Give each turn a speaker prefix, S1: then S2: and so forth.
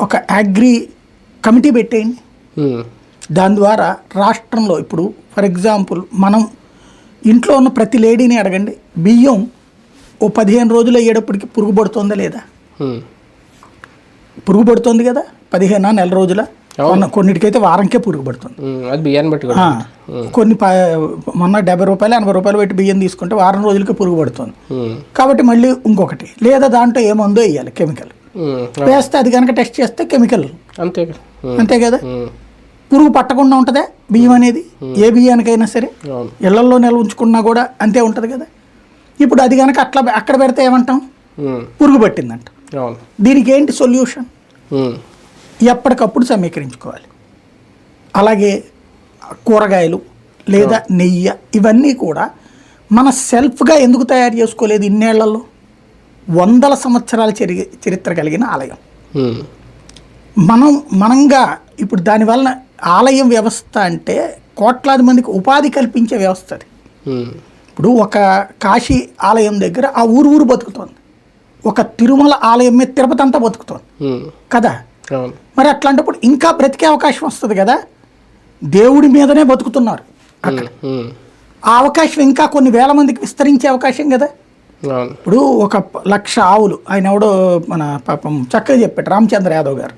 S1: ఒక agri committee పెట్టేయండి.
S2: ఉమ్,
S1: దాని ద్వారా రాష్ట్రంలో ఇప్పుడు ఫర్ ఎగ్జాంపుల్ మనం ఇంట్లో ఉన్న ప్రతి లేడీని అడగండి బియ్యం ఓ పదిహేను రోజులు అయ్యేటప్పటికి పురుగు పడుతుందా లేదా?
S2: ఉమ్,
S1: పురుగు పడుతుంది కదా పదిహేను నెల రోజుల? కొన్నిటికైతే వారంకే పురుగు పడుతుంది
S2: ఉమ్, అది బియ్యాన్ని బట్టి
S1: కొన్ని మొన్న డెబ్బై రూపాయలు ఎనభై రూపాయలు పెట్టి బియ్యం తీసుకుంటే వారం రోజులకి పురుగు పడుతుంది కాబట్టి మళ్ళీ ఇంకొకటి లేదా దాంట్లో ఏముందో వేయాలి కెమికల్? వేస్తే అది కనుక టెస్ట్ చేస్తే కెమికల్.
S2: అంతే
S1: అంతే కదా? పురుగు పట్టకుండా ఉంటుందా బియ్యం అనేది? ఏ బియ్యానికైనా సరే?
S2: అవును.
S1: ఇళ్ళల్లో నిల్వ ఉంచుకున్నా కూడా అంతే ఉంటుంది కదా? ఇప్పుడు అది కనుక అట్లా అక్కడ పెడితే ఏమంటాం? పురుగు పట్టిందంట. దీనికి ఏంటి సొల్యూషన్? ఎప్పటికప్పుడు సమీకరించుకోవాలి. అలాగే కూరగాయలు లేదా నెయ్యి ఇవన్నీ కూడా మన సెల్ఫ్గా ఎందుకు తయారు చేసుకోలేదు ఇన్నేళ్ళలో? వందల సంవత్సరాల చరి చరిత్ర కలిగిన ఆలయం. మనం మనంగా ఇప్పుడు దానివల్ల ఆలయం వ్యవస్థ అంటే కోట్లాది మందికి ఉపాధి కల్పించే వ్యవస్థ అది. ఇప్పుడు ఒక కాశీ ఆలయం దగ్గర ఆ ఊరు ఊరు బతుకుతోంది. ఒక తిరుమల ఆలయం మీద తిరుపతి అంతా బతుకుతోంది. కదా? మరి అట్లాంటప్పుడు ఇంకా బ్రతికే అవకాశం వస్తుంది కదా? దేవుడి మీదనే బతుకుతున్నారు
S2: ఉమ్,
S1: ఆ అవకాశం ఇంకా కొన్ని వేల మందికి విస్తరించే అవకాశం కదా? ఇప్పుడు ఒక లక్ష ఆవులు ఆయన ఎవడో మన పాపం చక్కగా చెప్పాడు రామచంద్ర యాదవ్ గారు.